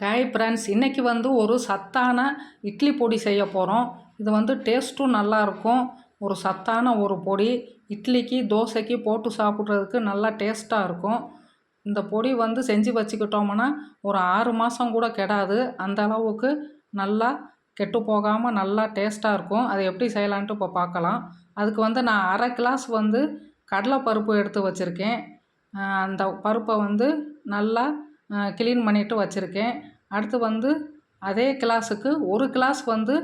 காய் ஃப்ரெண்ட்ஸ் இன்றைக்கி வந்து ஒரு சத்தான இட்லி பொடி செய்ய போகிறோம் இது வந்து டேஸ்ட்டும் நல்லாயிருக்கும் ஒரு சத்தான ஒரு பொடி இட்லிக்கு தோசைக்கு போட்டு சாப்பிட்றதுக்கு நல்லா டேஸ்ட்டாக இருக்கும். இந்த பொடி வந்து செஞ்சு வச்சுக்கிட்டோம்னா ஒரு ஆறு மாதம் கூட கெடாது. அந்த அளவுக்கு நல்லா கெட்டு போகாமல் நல்லா டேஸ்ட்டாக இருக்கும். அதை எப்படி செய்யலான்ட்டு இப்போ பார்க்கலாம் அதுக்கு வந்து நான் அரை கிளாஸ் வந்து கடலைப்பருப்பு எடுத்து வச்சுருக்கேன். அந்த பருப்பை வந்து நல்லா க்ளீன் பண்ணிவிட்டு வச்சுருக்கேன். அடுத்து வந்து அதே கிளாஸுக்கு ஒரு கிளாஸ் வந்து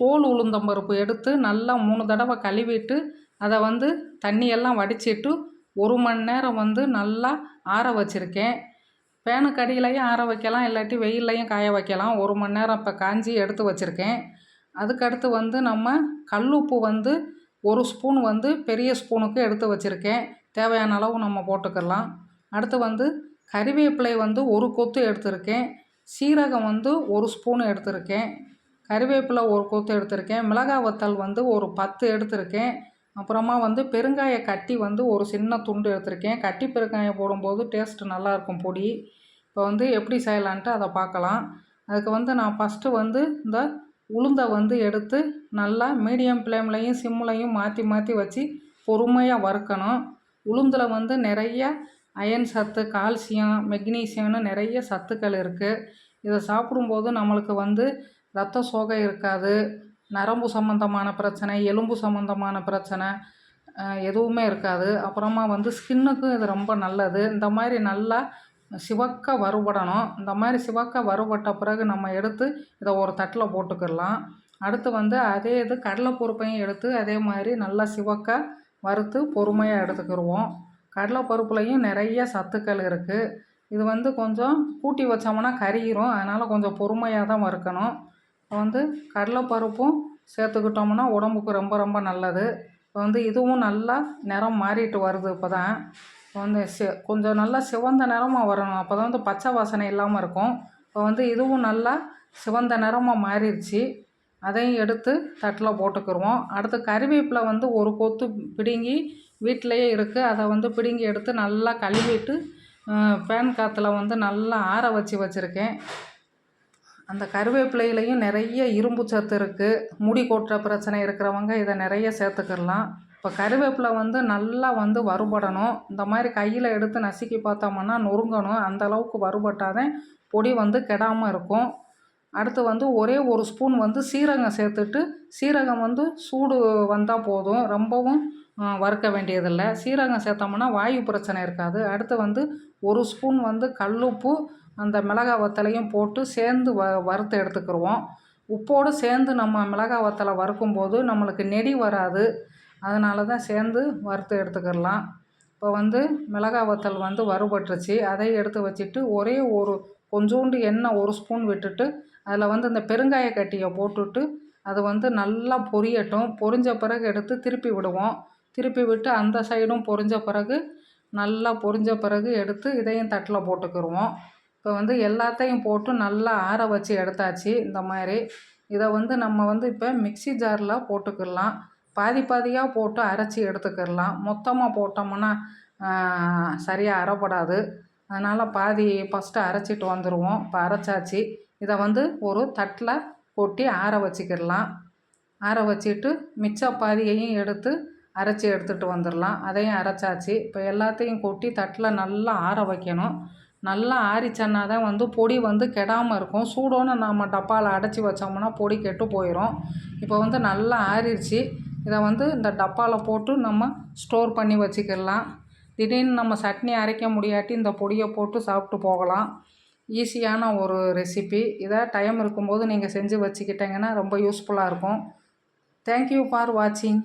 தோல் உளுந்தம்பருப்பு எடுத்து நல்லா மூணு தடவை கழுவிட்டு அதை வந்து தண்ணியெல்லாம் வடிச்சிட்டு ஒரு மணி நேரம் வந்து நல்லா ஆற வச்சுருக்கேன். ஃபேனுக்கு அடியிலையும் ஆற வைக்கலாம் இல்லாட்டி வெயில்லையும் காய வைக்கலாம். ஒரு மணி நேரம் இப்போ காஞ்சி எடுத்து வச்சுருக்கேன். அதுக்கடுத்து வந்து நம்ம கல்லுப்பு வந்து ஒரு ஸ்பூன் வந்து பெரிய ஸ்பூனுக்கு எடுத்து வச்சுருக்கேன். தேவையான அளவு நம்ம போட்டுக்கலாம். அடுத்து வந்து கறிவேப்பிலை வந்து ஒரு கொத்து எடுத்திருக்கேன். சீரகம் வந்து ஒரு ஸ்பூன் எடுத்திருக்கேன். கறிவேப்பிலை ஒரு கொத்து எடுத்திருக்கேன். மிளகாய் வத்தல் வந்து ஒரு பத்து எடுத்திருக்கேன். அப்புறமா வந்து பெருங்காய கட்டி வந்து ஒரு சின்ன துண்டு எடுத்திருக்கேன். கட்டி பெருங்காயம் போடும்போது டேஸ்ட்டு நல்லாயிருக்கும் பொடி. இப்போ வந்து எப்படி செய்யலான்ட்டு அதை பார்க்கலாம். அதுக்கு வந்து நான் ஃபஸ்ட்டு வந்து இந்த உளுந்தை வந்து எடுத்து நல்லா மீடியம் ஃப்ளேம்லையும் சிம்லையும் மாற்றி மாற்றி வச்சு பொறுமையாக வறுக்கணும். உளுந்தில் வந்து நிறைய அயன் சத்து கால்சியம் மெக்னீசியம்னு நிறைய சத்துக்கள் இருக்குது இதை சாப்பிடும்போது நம்மளுக்கு வந்து ரத்த சோகை இருக்காது நரம்பு சம்மந்தமான பிரச்சனை எலும்பு சம்மந்தமான பிரச்சனை எதுவுமே இருக்காது. அப்புறமா வந்து ஸ்கின்னுக்கும் இது ரொம்ப நல்லது. இந்த மாதிரி நல்லா சிவக்க வறுபடணும். இந்த மாதிரி சிவக்க வறுபட்ட பிறகு நம்ம எடுத்து இதை ஒரு தட்டில் போட்டுக்கிடலாம். அடுத்து வந்து அதே இது கடலை பொறுப்பையும் எடுத்து அதே மாதிரி நல்லா சிவக்க வறுத்து பொறுமையாக எடுத்துக்கிடுவோம். கடலை பருப்புலையும் நிறைய சத்துக்கள் இருக்குது இது வந்து கொஞ்சம் கூட்டி வச்சோம்னா கருகிரும் அதனால் கொஞ்சம் பொறுமையாக தான் வறுக்கணும். வந்து கடலைப்பருப்பும் சேர்த்துக்கிட்டோம்னா உடம்புக்கு ரொம்ப ரொம்ப நல்லது. இப்போ வந்து இதுவும் நல்லா நிறம் மாறிட்டு வருது இப்போ தான் வந்து சி கொஞ்சம் நல்லா சிவந்த நிறமாக வரணும். அப்போ தான் வந்து பச்சை வாசனை இல்லாமல் இருக்கும். இப்போ வந்து இதுவும் நல்லா சிவந்த நிறமாக மாறிடுச்சு. அதையும் எடுத்து தட்டில் போட்டுக்கிடுவோம் அடுத்து கறிவேப்பிலை வந்து ஒரு கொத்து பிடுங்கி வீட்டிலையே இருக்குது அதை வந்து பிடுங்கி எடுத்து நல்லா கழுவிட்டு ஃபேன் காற்றுல வந்து நல்லா ஆற வச்சு வச்சுருக்கேன். அந்த கருவேப்பிலையிலையும் நிறைய இரும்பு சத்து இருக்குது முடி கொட்டுற பிரச்சனை இருக்கிறவங்க இதை நிறைய சேர்த்துக்கிடலாம் இப்போ கருவேப்பிலை வந்து நல்லா வந்து வறுபடணும். இந்த மாதிரி கையில் எடுத்து நசுக்கி பார்த்தோம்னா நொறுங்கணும். அந்தளவுக்கு வறுபட்டாதான் பொடி வந்து கெடாமல் இருக்கும். அடுத்து வந்து ஒரே ஒரு ஸ்பூன் வந்து சீரகம் சேர்த்துட்டு சீரகம் வந்து சூடு வந்தால் போதும். ரொம்பவும் வறுக்க வேண்டியதில்லை. சீரகம் சேர்த்தோம்னா வாயு பிரச்சனை இருக்காது. அடுத்து வந்து ஒரு ஸ்பூன் வந்து கல்லுப்பு அந்த மிளகா வத்தலையும் போட்டு சேர்ந்து வ வறுத்து எடுத்துக்கிடுவோம் உப்போடு சேர்ந்து நம்ம மிளகா வத்தலை வறுக்கும்போது நம்மளுக்கு நெடி வராது. அதனால தான் சேர்ந்து வறுத்து எடுத்துக்கிடலாம். இப்போ வந்து மிளகா வத்தல் வந்து வறுபட்டுருச்சு. அதை எடுத்து வச்சுட்டு ஒரே ஒரு கொஞ்சோண்டு எண்ணெய் ஒரு ஸ்பூன் விட்டுட்டு அதில் வந்து இந்த பெருங்காய கட்டியை போட்டுட்டு அது வந்து நல்லா பொரியட்டும். பொரிஞ்ச பிறகு எடுத்து திருப்பி விடுவோம். திருப்பி விட்டு அந்த சைடும் பொரிஞ்ச பிறகு நல்லா பொரிஞ்ச பிறகு எடுத்து இதையும் தட்டில் போட்டுக்கிடுவோம் இப்போ வந்து எல்லாத்தையும் போட்டு நல்லா ஆற வச்சு எடுத்தாச்சு இந்த மாதிரி. இதை வந்து நம்ம வந்து இப்போ மிக்சி ஜாரில் போட்டுக்கிடலாம். பாதி பாதியாக போட்டு அரைச்சி எடுத்துக்கிடலாம். மொத்தமாக போட்டோம்னா சரியாக அரைப்படாது. அதனால் பாதி ஃபஸ்ட்டு அரைச்சிட்டு வந்துடுவோம் இப்போ அரைச்சாச்சு. இதை வந்து ஒரு தட்டில் கொட்டி ஆற வச்சுக்கிடலாம். ஆற வச்சுட்டு மிச்ச பாதியையும் எடுத்து அரைச்சி எடுத்துகிட்டு வந்துடலாம். அதையும் அரைச்சாச்சு. இப்போ எல்லாத்தையும் கொட்டி தட்டில் நல்லா ஆற வைக்கணும். நல்லா ஆறிச்சன்னா தான் வந்து பொடி வந்து கெடாமல் இருக்கும். சூடோன்னு நம்ம டப்பாவில் அடைச்சி வச்சோம்னா பொடி கெட்டு போயிடும் இப்போ வந்து நல்லா ஆறிடுச்சு. இதை வந்து இந்த டப்பாவில் போட்டு நம்ம ஸ்டோர் பண்ணி வச்சுக்கிடலாம். திடீர்னு நம்ம சட்னி அரைக்க முடியாட்டி இந்த பொடியை போட்டு சாப்பிட்டு போகலாம். ஈஸியான ஒரு ரெசிபி இதை டைம் இருக்கும்போது நீங்கள் செஞ்சு வச்சுக்கிட்டிங்கன்னா ரொம்ப யூஸ்ஃபுல்லாக இருக்கும். தேங்க்யூ ஃபார் வாட்சிங்